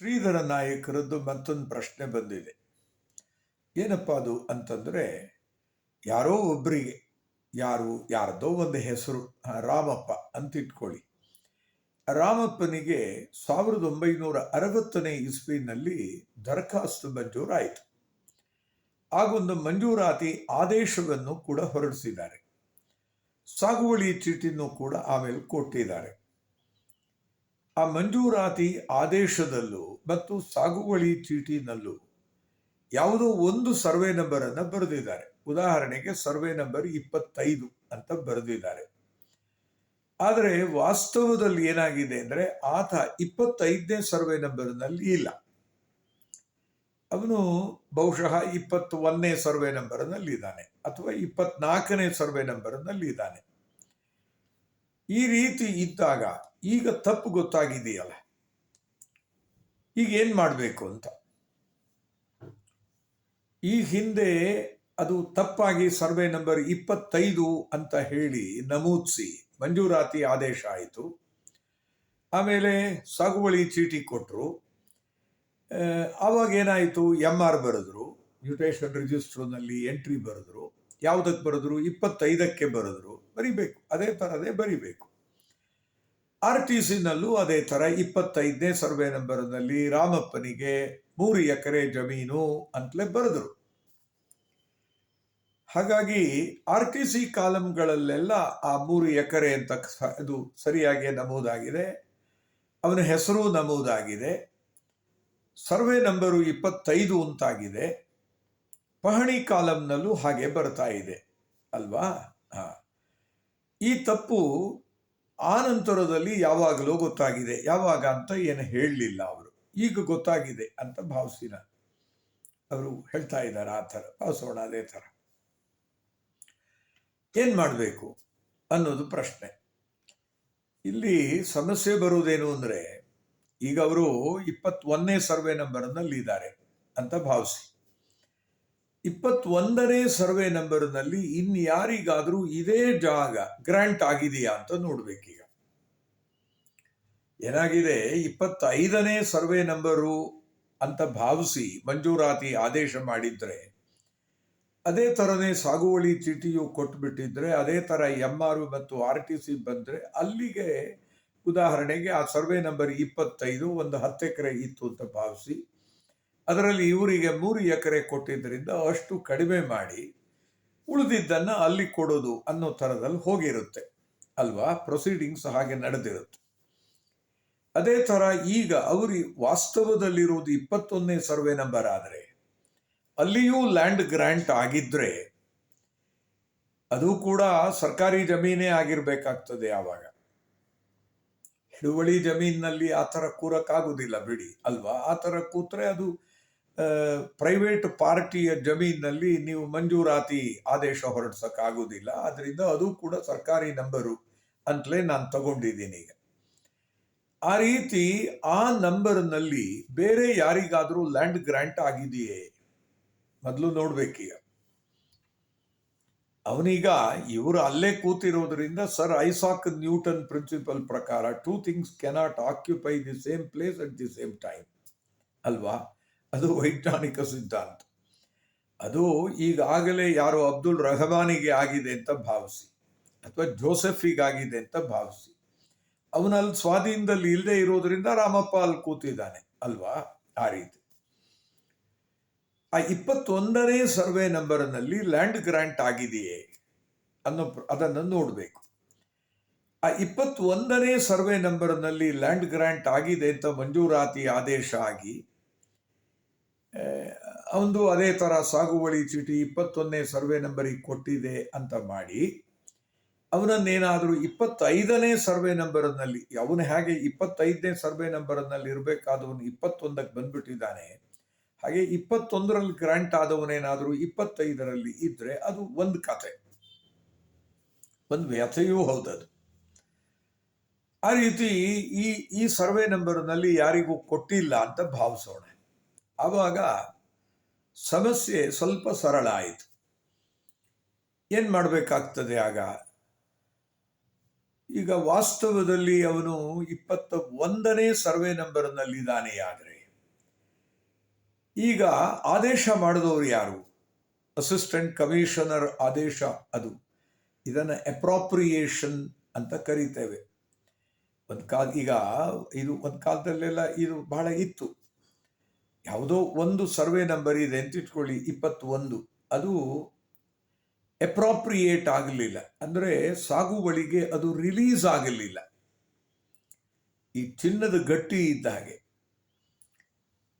ಶ್ರೀಧರ ನಾಯಕರದ್ದು ಮತ್ತೊಂದು ಪ್ರಶ್ನೆ ಬಂದಿದೆ. ಏನಪ್ಪ ಅದು ಅಂತಂದರೆ, ಯಾರೋ ಒಬ್ಬರಿಗೆ ಯಾರು, ಯಾರದೋ ಒಂದು ಹೆಸರು ರಾಮಪ್ಪ ಅಂತ ಇಟ್ಕೊಳ್ಳಿ. ರಾಮಪ್ಪನಿಗೆ ಸಾವಿರದ ಒಂಬೈನೂರ ಅರವತ್ತನೇ ಇಸ್ವಿನಲ್ಲಿ ದರಖಾಸ್ತು ಮಂಜೂರಾಯಿತು. ಆಗೊಂದು ಮಂಜೂರಾತಿ ಆದೇಶವನ್ನು ಕೂಡ ಹೊರಡಿಸಿದ್ದಾರೆ. ಸಾಗುವಳಿ ಚೀಟಿನೂ ಕೂಡ ಆಮೇಲೆ ಕೊಟ್ಟಿದ್ದಾರೆ. ಆ ಮಂಜೂರಾತಿ ಆದೇಶದಲ್ಲೂ ಮತ್ತು ಸಾಗುವಳಿ ಚೀಟಿನಲ್ಲೂ ಯಾವುದೋ ಒಂದು ಸರ್ವೆ ನಂಬರ್ ಅನ್ನ ಬರೆದಿದ್ದಾರೆ. ಉದಾಹರಣೆಗೆ ಸರ್ವೆ ನಂಬರ್ ಇಪ್ಪತ್ತೈದು ಅಂತ ಬರೆದಿದ್ದಾರೆ. ಆದರೆ ವಾಸ್ತವದಲ್ಲಿ ಏನಾಗಿದೆ ಅಂದ್ರೆ ಆತ ಇಪ್ಪತ್ತೈದನೇ ಸರ್ವೆ ನಂಬರ್ನಲ್ಲಿ ಇಲ್ಲ. ಅವನು ಬಹುಶಃ ಇಪ್ಪತ್ತು ಒಂದನೇ ಸರ್ವೆ ನಂಬರ್ನಲ್ಲಿ ಇದ್ದಾನೆ ಅಥವಾ ಇಪ್ಪತ್ನಾಲ್ಕನೇ ಸರ್ವೆ ನಂಬರ್ನಲ್ಲಿ ಇದ್ದಾನೆ. ಈ ರೀತಿ ಇದ್ದಾಗ ಈಗ ತಪ್ಪು ಗೊತ್ತಾಗಿದೆಯಲ್ಲ. ಈಗ ಏನು ಮಾಡಬೇಕು ಅಂತ? ಈ ಹಿಂದೆ ಅದು ತಪ್ಪಾಗಿ ಸರ್ವೆ ನಂಬರ್ ಇಪ್ಪತ್ತೈದು ಅಂತ ಹೇಳಿ ನಮೂದಿಸಿ, ಮಂಜೂರಾತಿ ಆದೇಶ ಆಯಿತು. ಆಮೇಲೆ ಸಾಗುವಳಿ ಚೀಟಿ ಕೊಟ್ಟರು ಆವಾಗ ಏನಾಯಿತು? ಎಂ ಆರ್ ಬರೆದ್ರು, ಮ್ಯೂಟೇಷನ್ ರಿಜಿಸ್ಟರ್ನಲ್ಲಿ ಎಂಟ್ರಿ ಬರೆದ್ರು. ಯಾವುದಕ್ಕೆ ಬರೆದ್ರು? ಇಪ್ಪತ್ತೈದಕ್ಕೆ ಬರೆದ್ರು. ಬರಿಬೇಕು. ಅದೇ ಥರದೇ ಬರಿಬೇಕು. ಆರ್ ಟಿ ಸಿನಲ್ಲೂ ಅದೇ ಥರ ಇಪ್ಪತ್ತೈದನೇ ಸರ್ವೆ ನಂಬರ್ನಲ್ಲಿ ರಾಮಪ್ಪನಿಗೆ ಮೂರು ಎಕರೆ ಜಮೀನು ಅಂತಲೇ ಬರೆದ್ರು. ಹಾಗಾಗಿ ಆರ್ ಟಿ ಸಿ ಕಾಲಂಗಳಲ್ಲೆಲ್ಲ ಆ ಮೂರು ಎಕರೆ ಅಂತ ಇದು ಸರಿಯಾಗಿ ನಮೂದಾಗಿದೆ. ಅವನ ಹೆಸರು ನಮೂದಾಗಿದೆ. ಸರ್ವೆ ನಂಬರು ಇಪ್ಪತ್ತೈದು ಅಂತಾಗಿದೆ. ಪಹಣಿ ಕಾಲಂನಲ್ಲೂ ಹಾಗೆ ಬರ್ತಾ ಇದೆ. ಅಲ್ವಾ? ಈ ತಪ್ಪು ಆ ನಂತರದಲ್ಲಿ ಯಾವಾಗಲೂ ಗೊತ್ತಾಗಿದೆ. ಯಾವಾಗ ಅಂತ ಏನು ಹೇಳಲಿಲ್ಲ ಅವರು. ಈಗ ಗೊತ್ತಾಗಿದೆ ಅಂತ ಭಾವಿಸಿನ ಅವರು ಹೇಳ್ತಾ ಇದ್ದಾರೆ ಆ ಥರ. ಭಾವಿಸೋಣ ಅದೇ ಥರ. ಏನು ಮಾಡಬೇಕು ಅನ್ನೋದು ಪ್ರಶ್ನೆ. ಇಲ್ಲಿ ಸಮಸ್ಯೆ ಬರುವುದೇನು ಅಂದರೆ ಈಗ ಅವರು ಇಪ್ಪತ್ತೊಂದನೇ ಸರ್ವೆ ನಂಬರ್ನಲ್ಲಿ ಇದ್ದಾರೆ ಅಂತ ಭಾವಿಸಿ. ಇಪ್ಪತ್ತೊಂದನೇ ಸರ್ವೆ ನಂಬರ್ನಲ್ಲಿ ಇನ್ಯಾರಿಗಾದರೂ ಇದೇ ಜಾಗ ಗ್ರಾಂಟ್ ಆಗಿದೆಯಾ ಅಂತ ನೋಡ್ಬೇಕೀಗ. ಏನಾಗಿದೆ? ಇಪ್ಪತ್ತೈದನೇ ಸರ್ವೆ ನಂಬರು ಅಂತ ಭಾವಿಸಿ ಮಂಜೂರಾತಿ ಆದೇಶ ಮಾಡಿದ್ರೆ, ಅದೇ ಥರನೇ ಸಾಗುವಳಿ ಚೀಟಿಯು ಕೊಟ್ಬಿಟ್ಟಿದ್ರೆ, ಅದೇ ಥರ ಎಂ ಆರ್ ಮತ್ತು ಆರ್ ಟಿ ಸಿ ಬಂದರೆ ಅಲ್ಲಿಗೆ ಉದಾಹರಣೆಗೆ ಆ ಸರ್ವೆ ನಂಬರ್ ಇಪ್ಪತ್ತೈದು ಒಂದು ಹತ್ತು ಎಕರೆ ಇತ್ತು ಅಂತ ಭಾವಿಸಿ ಅದರಲ್ಲಿ ಇವರಿಗೆ ಮೂರು ಎಕರೆ ಕೊಟ್ಟಿದ್ದರಿಂದ ಅಷ್ಟು ಕಡಿಮೆ ಮಾಡಿ ಉಳಿದಿದ್ದನ್ನು ಅಲ್ಲಿ ಕೊಡೋದು ಅನ್ನೋ ಥರದಲ್ಲಿ ಹೋಗಿರುತ್ತೆ. ಅಲ್ವಾ? ಪ್ರೊಸೀಡಿಂಗ್ಸ್ ಹಾಗೆ ನಡೆದಿರುತ್ತೆ. ಅದೇ ಥರ ಈಗ ಅವರು ವಾಸ್ತವದಲ್ಲಿರುವುದು ಇಪ್ಪತ್ತೊಂದನೇ ಸರ್ವೆ ನಂಬರ್ ಆದರೆ ಅಲ್ಲಿಯೂ ಲ್ಯಾಂಡ್ ಗ್ರ್ಯಾಂಟ್ ಆಗಿದ್ರೆ ಅದು ಕೂಡ ಸರ್ಕಾರಿ ಜಮೀನೇ ಆಗಿರಬೇಕಾಗ್ತದೆ ಆವಾಗ. ಹಿಡುವಳಿ ಜಮೀನಿನಲ್ಲಿ ಆ ಥರ ಕೂರಕ್ಕಾಗುವುದಿಲ್ಲ ಬಿಡಿ, ಅಲ್ವಾ? ಆ ಥರ ಕೂತ್ರೆ ಅದು ಪ್ರೈವೇಟ್ ಪಾರ್ಟಿಯ ಜಮೀನಿನಲ್ಲಿ ನೀವು ಮಂಜೂರಾತಿ ಆದೇಶ ಹೊರಡಿಸೋಕ್ಕಾಗೋದಿಲ್ಲ ಆದ್ದರಿಂದ ಅದು ಕೂಡ ಸರ್ಕಾರಿ ನಂಬರು ಅಂತಲೇ ನಾನು ತಗೊಂಡಿದ್ದೀನಿ ಈಗ. ಆ ರೀತಿ ಆ ನಂಬರ್ನಲ್ಲಿ ಬೇರೆ ಯಾರಿಗಾದರೂ ಲ್ಯಾಂಡ್ ಗ್ರ್ಯಾಂಟ್ ಆಗಿದೆಯೇ? ಮೊದಲು ನೋಡ್ಬೇಕೀಗ. ಅವನೀಗ ಇವರು ಅಲ್ಲೇ ಕೂತಿರೋದ್ರಿಂದ ಸರ್ ಐಸಾಕ್ ನ್ಯೂಟನ್ ಪ್ರಿನ್ಸಿಪಲ್ ಪ್ರಕಾರ two things cannot occupy the same place at the same time ಅಲ್ವಾ? ಅದು ವೈಜ್ಞಾನಿಕ ಸಿದ್ಧಾಂತ. ಅದು ಈಗಾಗಲೇ ಯಾರೋ ಅಬ್ದುಲ್ ರಹಮಾನಿಗೆ ಆಗಿದೆ ಅಂತ ಭಾವಿಸಿ, ಅಥವಾ ಜೋಸೆಫಿಗೆ ಆಗಿದೆ ಅಂತ ಭಾವಿಸಿ, ಅವನಲ್ಲಿ ಸ್ವಾಧೀನದಲ್ಲಿ ಇಲ್ಲದೆ ಇರೋದ್ರಿಂದ ರಾಮಪ್ಪ ಅಲ್ಲಿ ಕೂತಿದ್ದಾನೆ ಅಲ್ವಾ ಆ ರೀತಿ. ಆ ಇಪ್ಪತ್ತೊಂದನೇ ಸರ್ವೆ ನಂಬರ್ನಲ್ಲಿ ಲ್ಯಾಂಡ್ ಗ್ರಾಂಟ್ ಆಗಿದೆಯೇ ಅನ್ನೋ ಅದನ್ನು ನೋಡಬೇಕು. ಆ ಇಪ್ಪತ್ತೊಂದನೇ ಸರ್ವೆ ನಂಬರ್ನಲ್ಲಿ ಲ್ಯಾಂಡ್ ಗ್ರಾಂಟ್ ಆಗಿದೆ ಅಂತ ಮಂಜೂರಾತಿ ಆದೇಶ ಆಗಿ ಅವನು ಅದೇ ಥರ ಸಾಗುವಳಿ ಚೀಟಿ ಇಪ್ಪತ್ತೊಂದನೇ ಸರ್ವೆ ನಂಬರಿಗೆ ಕೊಟ್ಟಿದೆ ಅಂತ ಮಾಡಿ, ಅವನನ್ನೇನಾದರೂ ಇಪ್ಪತ್ತೈದನೇ ಸರ್ವೆ ನಂಬರ್ನಲ್ಲಿ, ಅವನು ಹೇಗೆ ಇಪ್ಪತ್ತೈದನೇ ಸರ್ವೆ ನಂಬರ್ನಲ್ಲಿ ಇರಬೇಕಾದವನು ಇಪ್ಪತ್ತೊಂದಕ್ಕೆ ಬಂದ್ಬಿಟ್ಟಿದ್ದಾನೆ, ಹಾಗೆ ಇಪ್ಪತ್ತೊಂದರಲ್ಲಿ ಗ್ರಾಂಟ್ ಆದವನೇನಾದರೂ ಇಪ್ಪತ್ತೈದರಲ್ಲಿ ಇದ್ದರೆ ಅದು ಒಂದು ಕತೆ ಒಂದು ವ್ಯಥೆಯೂ ಹೌದದು. ಆ ರೀತಿ ಈ ಈ ಸರ್ವೆ ನಂಬರ್ನಲ್ಲಿ ಯಾರಿಗೂ ಕೊಟ್ಟಿಲ್ಲ ಅಂತ ಭಾವಿಸೋಣ. ಆವಾಗ ಸಮಸ್ಯೆ ಸ್ವಲ್ಪ ಸರಳ ಆಯಿತು. ಏನು ಮಾಡಬೇಕಾಗ್ತದೆ ಆಗ? ಈಗ ವಾಸ್ತವದಲ್ಲಿ ಅವನು ಇಪ್ಪತ್ತ ಒಂದನೇ ಸರ್ವೆ ನಂಬರ್ನಲ್ಲಿದ್ದಾನೆ ಆದರೆ. ಈಗ ಆದೇಶ ಮಾಡಿದವರು ಯಾರು? ಅಸಿಸ್ಟೆಂಟ್ ಕಮಿಷನರ್ ಆದೇಶ ಅದು. ಇದನ್ನು ಅಪ್ರಾಪ್ರಿಯೇಷನ್ ಅಂತ ಕರೀತೇವೆ. ಒಂದು ಕಾಲ ಈಗ ಇದು ಒಂದು ಕಾಲದಲ್ಲೆಲ್ಲ ಇದು ಬಹಳ ಇತ್ತು. ಯಾವುದೋ ಒಂದು ಸರ್ವೆ ನಂಬರ್ ಇದೆ ಅಂತ ಇಟ್ಕೊಳ್ಳಿ, ಇಪ್ಪತ್ತೊಂದು. ಅದು ಅಪ್ರಾಪ್ರಿಯೇಟ್ ಆಗಲಿಲ್ಲ. ಅಂದರೆ ಸಾಗುವಳಿಗೆ ಅದು ರಿಲೀಸ್ ಆಗಲಿಲ್ಲ. ಈ ಚಿನ್ನದ ಗಟ್ಟಿ ಇದ್ದ ಹಾಗೆ.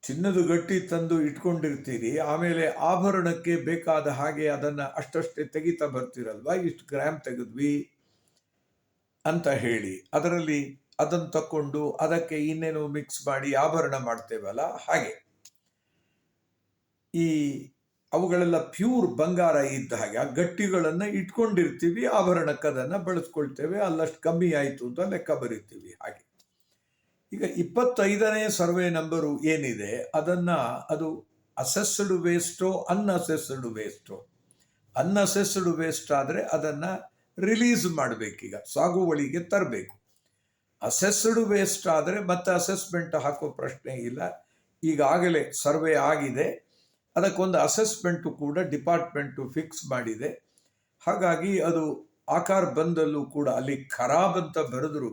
ಚಿನ್ನದ ಗಟ್ಟಿ ತಂದು ಇಟ್ಕೊಂಡಿರ್ತೀರಿ, ಆಮೇಲೆ ಆಭರಣಕ್ಕೆ ಬೇಕಾದ ಹಾಗೆ ಅದನ್ನು ಅಷ್ಟಷ್ಟೇ ತೆಗಿತಾ ಬರ್ತೀರಲ್ವಾ? ಇಷ್ಟು ಗ್ರಾಮ್ ತೆಗೆದ್ವಿ ಅಂತ ಹೇಳಿ. ಅದರಲ್ಲಿ ಅದನ್ನು ತಕ್ಕೊಂಡು ಅದಕ್ಕೆ ಇನ್ನೇನು ಮಿಕ್ಸ್ ಮಾಡಿ ಆಭರಣ ಮಾಡ್ತೇವಲ್ಲ? ಹಾಗೆ. ಈ ಅವುಗಳೆಲ್ಲ ಪ್ಯೂರ್ ಬಂಗಾರ ಇದ್ದ ಹಾಗೆ, ಆ ಗಟ್ಟಿಗಳನ್ನು ಇಟ್ಕೊಂಡಿರ್ತೀವಿ ಆಭರಣಕ್ಕೆ ಅದನ್ನು ಬಳಸ್ಕೊಳ್ತೇವೆ, ಅಲ್ಲಷ್ಟು ಕಮ್ಮಿ ಆಯಿತು ಅಂತ ಲೆಕ್ಕ ಬರಿತೀವಿ ಹಾಗೆ. ಈಗ ಇಪ್ಪತ್ತೈದನೇ ಸರ್ವೆ ನಂಬರು ಏನಿದೆ, ಅದನ್ನು ಅದು ಅಸೆಸ್ಡ್ ವೇಸ್ಟೋ ಅನ್ಅಸೆಸ್ಡ್ ವೇಸ್ಟೋ ಅನ್ಅಸೆಸ್ಡ್ ವೇಸ್ಟ್ ಆದರೆ ಅದನ್ನು ರಿಲೀಸ್ ಮಾಡಬೇಕೀಗ, ಸಾಗುವಳಿಗೆ ತರಬೇಕು. ಅಸೆಸ್ಡ್ ವೇಸ್ಟ್ ಆದರೆ ಮತ್ತೆ ಅಸೆಸ್ಮೆಂಟ್ ಹಾಕೋ ಪ್ರಶ್ನೆ ಇಲ್ಲ, ಈಗಾಗಲೇ ಸರ್ವೆ ಆಗಿದೆ. ಅದಕ್ಕೊಂದು ಅಸೆಸ್ಮೆಂಟು ಕೂಡ ಡಿಪಾರ್ಟ್ಮೆಂಟು ಫಿಕ್ಸ್ ಮಾಡಿದೆ. ಹಾಗಾಗಿ ಅದು ಆಕಾರ ಬಂದಲ್ಲೂ ಕೂಡ ಅಲ್ಲಿ ಖರಾಬ್ ಅಂತ ಬರೆದ್ರೂ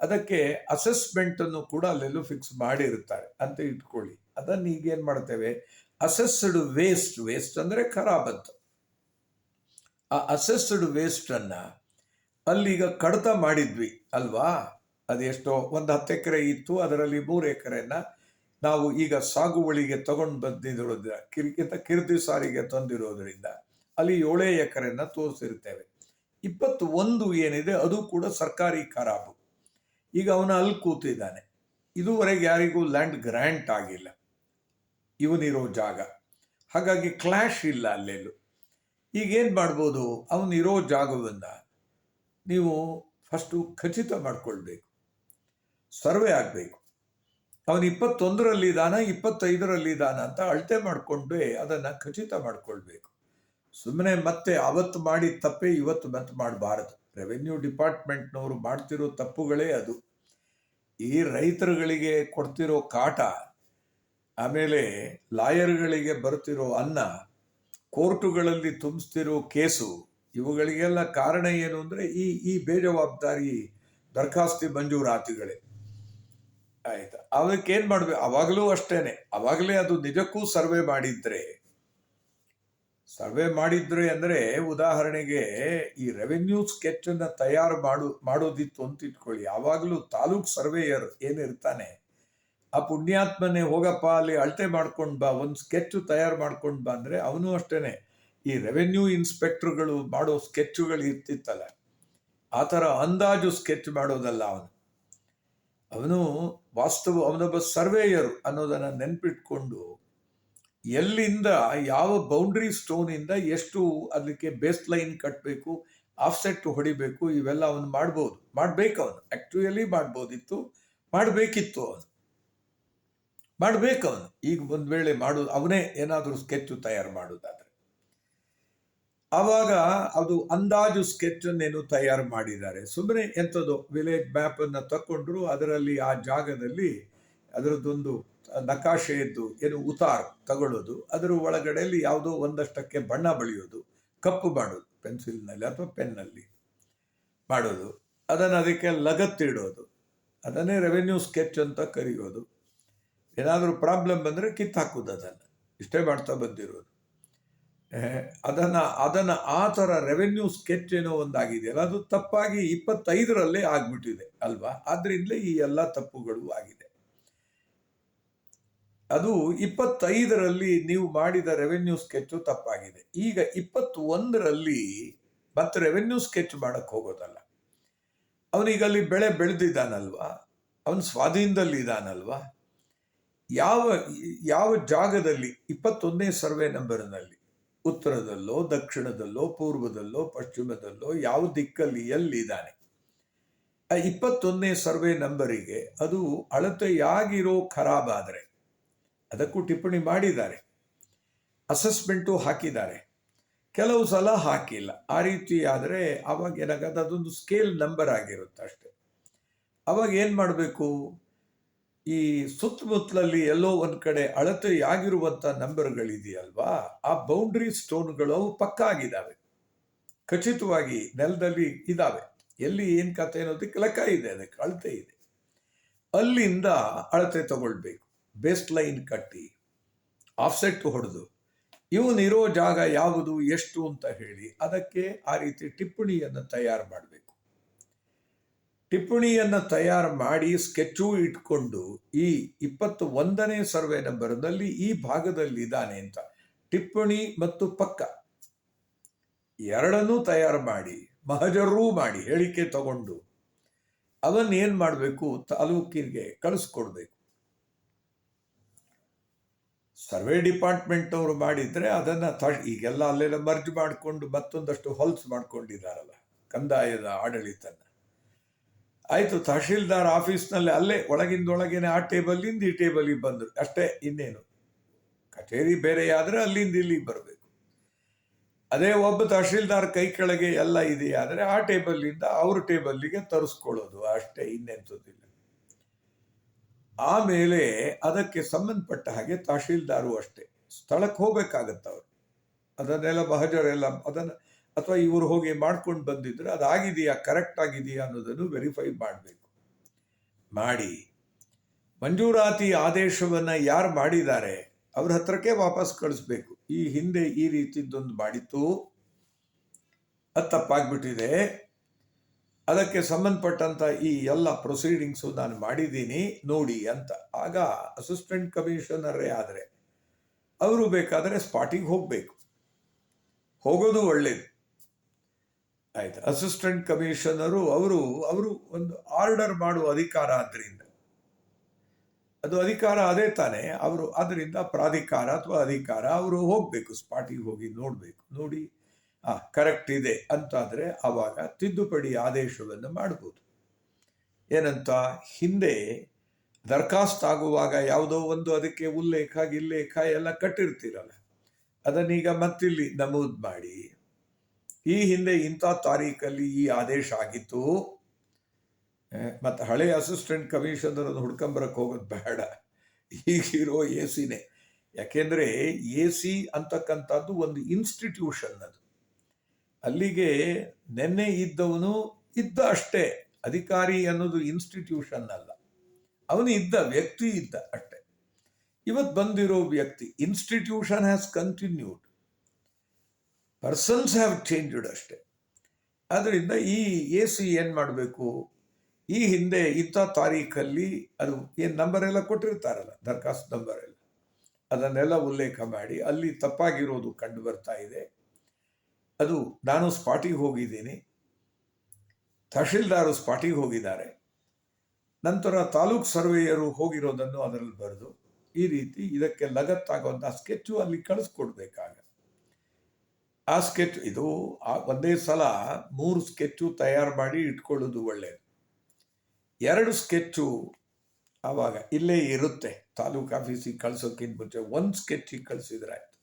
ಅದಕ್ಕೆ ಅಸೆಸ್ಮೆಂಟನ್ನು ಕೂಡ ಅಲ್ಲೆಲ್ಲೂ ಫಿಕ್ಸ್ ಮಾಡಿರುತ್ತಾರೆ ಅಂತ ಇಟ್ಕೊಳ್ಳಿ. ಅದನ್ನು ಈಗೇನು ಮಾಡ್ತೇವೆ? ಅಸೆಸ್ಡ್ ವೇಸ್ಟ್ ವೇಸ್ಟ್ ಅಂದರೆ ಖರಾಬ್ ಅಂತ. ಆ ಅಸೆಸ್ಡ್ ವೇಸ್ಟನ್ನು ಅಲ್ಲಿಗ ಕಡತ ಮಾಡಿದ್ವಿ ಅಲ್ವಾ? ಅದೆಷ್ಟೋ, ಒಂದು ಹತ್ತು ಎಕರೆ ಇತ್ತು, ಅದರಲ್ಲಿ ಮೂರು ಎಕರೆನ ನಾವು ಈಗ ಸಾಗುವಳಿಗೆ ತಗೊಂಡು ಬಂದಿರೋದ್ರಿಂದ ಕಿರಿಕಿತ ಕಿರ್ದಿ ಸಾರಿಗೆ ತಂದಿರೋದ್ರಿಂದ ಅಲ್ಲಿ ಏಳೇ ಎಕರೆಯನ್ನು ತೋರಿಸಿರ್ತೇವೆ ಇಪ್ಪತ್ತು ಒಂದು ಏನಿದೆ ಅದು ಕೂಡ ಸರ್ಕಾರಿ ಖರಾಬು ಈಗ ಅವನು ಅಲ್ಲಿ ಕೂತಿದ್ದಾನೆ. ಇದುವರೆಗೆ ಯಾರಿಗೂ ಲ್ಯಾಂಡ್ ಗ್ರ್ಯಾಂಟ್ ಆಗಿಲ್ಲ. ಇವನಿರೋ ಜಾಗ. ಹಾಗಾಗಿ ಕ್ಲಾಶ್ ಇಲ್ಲ ಅಲ್ಲೆಲ್ಲೂ. ಈಗ ಏನು ಮಾಡ್ಬೋದು? ಅವನಿರೋ ಜಾಗವನ್ನು ನೀವು ಫಸ್ಟು ಖಚಿತ ಮಾಡಿಕೊಳ್ಬೇಕು. ಸರ್ವೆ ಆಗಬೇಕು. ಅವನು ಇಪ್ಪತ್ತೊಂದರಲ್ಲಿದ್ದಾನ ಇಪ್ಪತ್ತೈದರಲ್ಲಿದ್ದಾನ ಅಂತ ಅಳತೆ ಮಾಡಿಕೊಂಡೇ ಅದನ್ನು ಖಚಿತ ಮಾಡಿಕೊಳ್ಬೇಕು. ಸುಮ್ಮನೆ ಮತ್ತೆ ಅವತ್ತು ಮಾಡಿದ ತಪ್ಪೇ ಇವತ್ತು ಮತ್ತೆ ಮಾಡಬಾರದು. ರೆವೆನ್ಯೂ ಡಿಪಾರ್ಟ್ಮೆಂಟ್ನವರು ಮಾಡ್ತಿರೋ ತಪ್ಪುಗಳೇ ಅದು. ಈ ರೈತರುಗಳಿಗೆ ಕೊಡ್ತಿರೋ ಕಾಟ, ಆಮೇಲೆ ಲಾಯರ್ಗಳಿಗೆ ಬರ್ತಿರೋ ಅನ್ನ, ಕೋರ್ಟುಗಳಲ್ಲಿ ತುಂಬಿಸ್ತಿರೋ ಕೇಸು, ಇವುಗಳಿಗೆಲ್ಲ ಕಾರಣ ಏನು ಅಂದರೆ ಈ ಈ ಬೇಜವಾಬ್ದಾರಿ, ದರ್ಖಾಸ್ತಿ ಮಂಜೂರಾತಿಗಳೇ. ಆಯ್ತಾ. ಅವಕ್ಕೆ ಏನು ಮಾಡಬೇಕು? ಅವಾಗಲೂ ಅಷ್ಟೇನೆ. ಅವಾಗಲೇ ಅದು ನಿಜಕ್ಕೂ ಸರ್ವೆ ಮಾಡಿದ್ರೆ ಸರ್ವೆ ಮಾಡಿದ್ರೆ ಅಂದ್ರೆ ಉದಾಹರಣೆಗೆ ಈ ರೆವೆನ್ಯೂ ಸ್ಕೆಚ್ ಅನ್ನ ತಯಾರು ಮಾಡು, ಮಾಡೋದಿತ್ತು ಅಂತ ಇಟ್ಕೊಳ್ಳಿ. ಯಾವಾಗಲೂ ತಾಲೂಕ್ ಸರ್ವೇಯರ್ ಏನಿರ್ತಾನೆ ಆ ಪುಣ್ಯಾತ್ಮನೆ ಹೋಗಪ್ಪ, ಅಲ್ಲಿ ಅಳತೆ ಮಾಡ್ಕೊಂಡು ಬಾ, ಒಂದು ಸ್ಕೆಚ್ ತಯಾರು ಮಾಡ್ಕೊಂಡು ಬಾ ಅಂದ್ರೆ ಅವನು ಅಷ್ಟೇನೆ. ಈ ರೆವೆನ್ಯೂ ಇನ್ಸ್ಪೆಕ್ಟರ್ಗಳು ಮಾಡೋ ಸ್ಕೆಚ್ಗಳು ಇರ್ತಿತ್ತಲ್ಲ, ಆ ಥರ ಅಂದಾಜು ಸ್ಕೆಚ್ ಮಾಡೋದಲ್ಲ ಅವನು. ಅವನು ವಾಸ್ತವ, ಅವನೊಬ್ಬ ಸರ್ವೇಯರ್ ಅನ್ನೋದನ್ನು ನೆನ್ಪಿಟ್ಕೊಂಡು ಎಲ್ಲಿಂದ, ಯಾವ ಬೌಂಡ್ರಿ ಸ್ಟೋನಿಂದ ಎಷ್ಟು ಅದಕ್ಕೆ ಬೇಸ್ ಲೈನ್ ಕಟ್ಟಬೇಕು ಆಫ್ಸೆಟ್ ಹೊಡಿಬೇಕು, ಇವೆಲ್ಲ ಅವನು ಮಾಡ್ಬೋದು. ಮಾಡಬೇಕು ಅವನು. ಆ್ಯಕ್ಚುಯಲಿ ಮಾಡ್ಬೋದಿತ್ತು. ಮಾಡಬೇಕಿತ್ತು ಅವನು. ಮಾಡಬೇಕು ಅವನು. ಈಗ ಒಂದು ವೇಳೆ ಮಾಡೋದು ಅವನೇ ಏನಾದರೂ ಸ್ಕೆಚ್ ತಯಾರು ಮಾಡೋದಾದ್ರೆ. ಆವಾಗ ಅದು ಅಂದಾಜು ಸ್ಕೆಚ್ ಅನ್ನೇನು ತಯಾರು ಮಾಡಿದ್ದಾರೆ. ಸುಮ್ಮನೆ ಎಂಥದ್ದು ವಿಲೇಜ್ ಮ್ಯಾಪ್ ಅನ್ನು ತಕೊಂಡ್ರು ಅದರಲ್ಲಿ ಆ ಜಾಗದಲ್ಲಿ ಅದರದ್ದೊಂದು ನಕಾಶೆಯದ್ದು ಏನು ಉತಾರ್ ತಗೊಳ್ಳೋದು, ಅದರ ಒಳಗಡೆಯಲ್ಲಿ ಯಾವುದೋ ಒಂದಷ್ಟಕ್ಕೆ ಬಣ್ಣ ಬಳಿಯೋದು, ಕಪ್ಪು ಮಾಡೋದು, ಪೆನ್ಸಿಲ್ನಲ್ಲಿ ಅಥವಾ ಪೆನ್ನಲ್ಲಿ ಮಾಡೋದು, ಅದನ್ನು ಅದಕ್ಕೆ ಲಗತ್ತಿಡೋದು ಅದನ್ನೇ ರೆವೆನ್ಯೂ ಸ್ಕೆಚ್ ಅಂತ ಕರೆಯೋದು. ಏನಾದರೂ ಪ್ರಾಬ್ಲಮ್ ಬಂದರೆ ಕಿತ್ತಾಕೋದು ಅದನ್ನು. ಇಷ್ಟೇ ಮಾಡ್ತಾ ಬಂದಿರೋದು. ಅದನ್ನು ಅದನ್ನು ಆ ಥರ ರೆವೆನ್ಯೂ ಸ್ಕೆಚ್ ಏನೋ ಒಂದಾಗಿದೆಯಲ್ಲ, ಅದು ತಪ್ಪಾಗಿ ಇಪ್ಪತ್ತೈದರಲ್ಲೇ ಆಗ್ಬಿಟ್ಟಿದೆ, ಅಲ್ವಾ? ಆದ್ರಿಂದಲೇ ಈ ಎಲ್ಲ ತಪ್ಪುಗಳು ಆಗಿದೆ. ಅದು ಇಪ್ಪತ್ತೈದರಲ್ಲಿ ನೀವು ಮಾಡಿದ ರೆವೆನ್ಯೂ ಸ್ಕೆಚ್ ತಪ್ಪಾಗಿದೆ. ಈಗ ಇಪ್ಪತ್ತೊಂದರಲ್ಲಿ ಮತ್ತೆ ರೆವೆನ್ಯೂ ಸ್ಕೆಚ್ ಮಾಡಕ್ಕೆ ಹೋಗೋದಲ್ಲ. ಅವನೀಗ ಅಲ್ಲಿ ಬೆಳೆ ಬೆಳೆದಿದ್ದಾನಲ್ವಾ? ಅವನ ಸ್ವಾಧೀನದಲ್ಲಿ ಇದ್ದಾನಲ್ವಾ ಯಾವ ಯಾವ ಜಾಗದಲ್ಲಿ, ಇಪ್ಪತ್ತೊಂದನೇ ಸರ್ವೆ ನಂಬರ್ನಲ್ಲಿ ಉತ್ತರದಲ್ಲೋ, ದಕ್ಷಿಣದಲ್ಲೋ, ಪೂರ್ವದಲ್ಲೋ, ಪಶ್ಚಿಮದಲ್ಲೋ ಯಾವ ದಿಕ್ಕಲ್ಲಿ ಎಲ್ಲಿದ್ದಾನೆ? ಆ ಇಪ್ಪತ್ತೊಂದನೇ ಸರ್ವೆ ನಂಬರಿಗೆ ಅದು ಅಳತೆಯಾಗಿರೋ ಖರಾಬ್ ಆದರೆ ಅದಕ್ಕೂ ಟಿಪ್ಪಣಿ ಮಾಡಿದ್ದಾರೆ. ಅಸೆಸ್ಮೆಂಟು ಹಾಕಿದ್ದಾರೆ. ಕೆಲವು ಸಲ ಹಾಕಿಲ್ಲ. ಆ ರೀತಿ ಆದರೆ ಅವಾಗ ಏನಾಗತ್ತೆ? ಅದೊಂದು ಸ್ಕೇಲ್ ನಂಬರ್ ಆಗಿರುತ್ತೆ ಅಷ್ಟೆ. ಅವಾಗ ಏನು ಮಾಡಬೇಕು? ಈ ಸುತ್ತಮುತ್ತಲಲ್ಲಿ ಎಲ್ಲೋ ಒಂದು ಕಡೆ ಅಳತೆಯಾಗಿರುವಂಥ ನಂಬರ್ಗಳಿದೆಯಲ್ವಾ? ಆ ಬೌಂಡ್ರಿ ಸ್ಟೋನ್ಗಳು ಪಕ್ಕ ಆಗಿದ್ದಾವೆ ಖಚಿತವಾಗಿ ನೆಲದಲ್ಲಿ ಇದಾವೆ. ಎಲ್ಲಿ ಏನು ಕತೆ ಅನ್ನೋದಕ್ಕೆ ಲೆಕ್ಕ ಇದೆ, ಅದಕ್ಕೆ ಅಳತೆ ಇದೆ. ಅಲ್ಲಿಂದ ಅಳತೆ ತಗೊಳ್ಬೇಕು. ಬೇಸ್ ಲೈನ್ ಕಟ್ಟಿ ಆಫ್ಸೆಟ್ ಹೊಡೆದು. ಇವನಿರೋ ಜಾಗ ಯಾವುದು, ಎಷ್ಟು ಅಂತ ಹೇಳಿ, ಅದಕ್ಕೆ ಆ ರೀತಿ ಟಿಪ್ಪಣಿಯನ್ನು ತಯಾರು ಮಾಡಬೇಕು. ಟಿಪ್ಪಣಿಯನ್ನು ತಯಾರು ಮಾಡಿ ಸ್ಕೆಚ್ಚು ಇಟ್ಕೊಂಡು ಈ ಇಪ್ಪತ್ತು ಒಂದನೇ ಸರ್ವೆ ನಂಬರ್ನಲ್ಲಿ ಈ ಭಾಗದಲ್ಲಿ ಇದ್ದಾನೆ ಅಂತ. ಟಿಪ್ಪಣಿ ಮತ್ತು ಪಕ್ಕ. ಎರಡನ್ನೂ ತಯಾರು ಮಾಡಿ, ಮಹಜರೂ ಮಾಡಿ ಹೇಳಿಕೆ ತಗೊಂಡು ಅವನ್ನೇನು ಮಾಡಬೇಕು ತಾಲೂಕಿಗೆ ಕಳಿಸ್ಕೊಡ್ಬೇಕು. ಸರ್ವೆ ಡಿಪಾರ್ಟ್ಮೆಂಟ್ ಅವರು ಮಾಡಿದ್ರೆ ಅದನ್ನ ತ- ಈಗೆಲ್ಲ ಅಲ್ಲೆಲ್ಲ ಮರ್ಜ್ ಮಾಡಿಕೊಂಡು ಮತ್ತೊಂದಷ್ಟು ಹೊಲ್ಸ್ ಮಾಡ್ಕೊಂಡಿದ್ದಾರಲ್ಲ, ಕಂದಾಯದ ಆಡಳಿತನ. ಆಯ್ತು, ತಹಶೀಲ್ದಾರ್ ಆಫೀಸ್ನಲ್ಲಿ ಅಲ್ಲೇ ಒಳಗಿಂದೊಳಗೇನೆ ಆ ಟೇಬಲ್ಲಿಂದ ಈ ಟೇಬಲಿಗೆ ಬಂದರು ಅಷ್ಟೇ ಇನ್ನೇನು. ಕಚೇರಿ ಬೇರೆ ಆದರೆ ಅಲ್ಲಿಂದ ಇಲ್ಲಿಗೆ ಬರಬೇಕು. ಅದೇ ಒಬ್ಬ ತಹಶೀಲ್ದಾರ್ ಕೈ ಕೆಳಗೆ ಎಲ್ಲ ಇದೆಯಾದರೆ ಆ ಟೇಬಲಿಂದ ಅವ್ರ ಟೇಬಲ್ಲಿಗೆ ತರಿಸ್ಕೊಳ್ಳೋದು, ಅಷ್ಟೇ ಇನ್ನೆಂಥದ್ದಿಲ್ಲ. ಆಮೇಲೆ ಅದಕ್ಕೆ ಸಂಬಂಧಪಟ್ಟ ಹಾಗೆ ತಹಶೀಲ್ದಾರು ಅಷ್ಟೇ. ಸ್ಥಳಕ್ಕೆ ಹೋಗ್ಬೇಕಾಗತ್ತ ಅವರು. ಅದನ್ನೆಲ್ಲ ಬಹಜರೆಲ್ಲ ಅದನ್ನ ಅಥವಾ ಇವರು ಹೋಗಿ ಮಾಡ್ಕೊಂಡು ಬಂದಿದ್ರೆ ಅದಾಗಿದೆಯಾ ಕರೆಕ್ಟ್ ಆಗಿದೆಯಾ ಅನ್ನೋದನ್ನು ವೆರಿಫೈ ಮಾಡಬೇಕು. ಮಾಡಿ. ಮಂಜೂರಾತಿ ಆದೇಶವನ್ನು ಯಾರು ಮಾಡಿದ್ದಾರೆ, ಅವ್ರ ಹತ್ರಕ್ಕೆ ವಾಪಸ್ ಕಳಿಸ್ಬೇಕು. ಈ ಹಿಂದೆ ಈ ರೀತಿದ್ದೊಂದು ಮಾಡಿತ್ತು. ಅದು ತಪ್ಪಾಗ್ಬಿಟ್ಟಿದೆ. ಅದಕ್ಕೆ ಸಂಬಂಧಪಟ್ಟಂಥ ಈ ಎಲ್ಲ ಪ್ರೊಸೀಡಿಂಗ್ಸು ನಾನು ಮಾಡಿದ್ದೀನಿ, ನೋಡಿ ಅಂತ. ಆಗ ಅಸಿಸ್ಟೆಂಟ್ ಕಮಿಷನರೇ ಆದರೆ, ಅವರು ಬೇಕಾದರೆ ಸ್ಪಾಟಿಗೆ ಹೋಗಬೇಕು. ಹೋಗೋದು ಒಳ್ಳೇದು. ಆಯ್ತು. ಅಸಿಸ್ಟೆಂಟ್ ಕಮಿಷನರು ಅವರು ಅವರು ಒಂದು ಆರ್ಡರ್ ಮಾಡುವ ಅಧಿಕಾರ ಆದ್ದರಿಂದ ಅದು ಅಧಿಕಾರ ಅದೇ ತಾನೇ, ಅವರು ಅದರಿಂದ ಪ್ರಾಧಿಕಾರ ಅಥವಾ ಅಧಿಕಾರ, ಅವರು ಹೋಗಬೇಕು, ಸ್ಪಾಟಿಗೆ ಹೋಗಿ ನೋಡಬೇಕು, ನೋಡಿ, ಆ ಕರೆಕ್ಟ್ ಇದೆ ಅಂತಾದರೆ ಆವಾಗ ತಿದ್ದುಪಡಿ ಆದೇಶವನ್ನು ಮಾಡ್ಬೋದು. ಏನಂತ, ಹಿಂದೆ ದರ್ಖಾಸ್ತ್ ಆಗುವಾಗ ಯಾವುದೋ ಒಂದು ಅದಕ್ಕೆ ಉಲ್ಲೇಖ, ಗಿಲ್ಲೇಖ ಎಲ್ಲ ಕಟ್ಟಿರ್ತೀರಲ್ಲ. ಅದನ್ನೀಗ ಮತ್ತಿಲ್ಲಿ ನಮೂದು ಮಾಡಿ ಈ ಹಿಂದೆ ಇಂಥ ತಾರೀಕಲ್ಲಿ ಈ ಆದೇಶ ಆಗಿತ್ತು. ಮತ್ತು ಹಳೆ ಅಸಿಸ್ಟೆಂಟ್ ಕಮಿಷನರ್ ಹುಡ್ಕೊಂಬರಕ್ಕೆ ಹೋಗೋದು ಬೇಡ. ಈಗಿರೋ ಎ ಸಿನೇ ಯಾಕೆಂದರೆ ಎ ಸಿ ಅಂತಕ್ಕಂಥದ್ದು ಒಂದು ಇನ್ಸ್ಟಿಟ್ಯೂಷನ್ ಅದು. ಅಲ್ಲಿಗೆ ನೆನ್ನೆ ಇದ್ದವನು ಇದ್ದ ಅಷ್ಟೇ. ಅಧಿಕಾರಿ ಅನ್ನೋದು ಇನ್ಸ್ಟಿಟ್ಯೂಷನ್ ಅಲ್ಲ. ಅವನು ಇದ್ದ, ವ್ಯಕ್ತಿ ಇದ್ದ ಅಷ್ಟೇ. ಇವತ್ತು ಬಂದಿರೋ ವ್ಯಕ್ತಿ, institution has continued. Persons have changed ಅಷ್ಟೇ. ಆದ್ದರಿಂದ ಈ ಎ ಸಿ ಏನು ಮಾಡಬೇಕು? ಈ ಹಿಂದೆ ಇಂಥ ತಾರೀಖಲ್ಲಿ ಅದು ಏನು ನಂಬರ್ ಎಲ್ಲ ಕೊಟ್ಟಿರ್ತಾರಲ್ಲ, ದರ್ಖಾಸ್ತ್ ನಂಬರ್ ಎಲ್ಲ. ಅದನ್ನೆಲ್ಲ ಉಲ್ಲೇಖ ಮಾಡಿ, ಅಲ್ಲಿ ತಪ್ಪಾಗಿರೋದು ಕಂಡು ಬರ್ತಾ ಇದೆ. ಅದು ನಾನು ಸ್ಪಾಟಿಗೆ ಹೋಗಿದ್ದೀನಿ. ತಹಶೀಲ್ದಾರು ಸ್ಪಾಟಿಗೆ ಹೋಗಿದ್ದಾರೆ. ನಂತರ ತಾಲೂಕ್ ಸರ್ವೇಯರು ಹೋಗಿರೋದನ್ನು ಅದರಲ್ಲಿ ಬರೆದು, ಈ ರೀತಿ ಇದಕ್ಕೆ ಲಗತ್ತಾಗುವಂಥ ಸ್ಕೆಚ್ಚು ಅಲ್ಲಿ ಕಳಿಸ್ಕೊಡ್ಬೇಕಾಗ ಆ ಸ್ಕೆಚ್, ಇದು ಒಂದೇ ಸಲ ಮೂರು ಸ್ಕೆಚ್ಚು ತಯಾರು ಮಾಡಿ ಇಟ್ಕೊಳ್ಳೋದು ಒಳ್ಳೆಯದು ಎರಡು ಸ್ಕೆಚ್ಚು ಆವಾಗ ಇಲ್ಲೇ ಇರುತ್ತೆ. ತಾಲೂಕು ಆಫೀಸಿಗೆ ಕಳ್ಸೋಕ್ಕಿಂತ ಮುಂಚೆ ಒಂದು ಸ್ಕೆಚ್ಚಿಗೆ ಕಳಿಸಿದ್ರೆ ಆಯಿತು.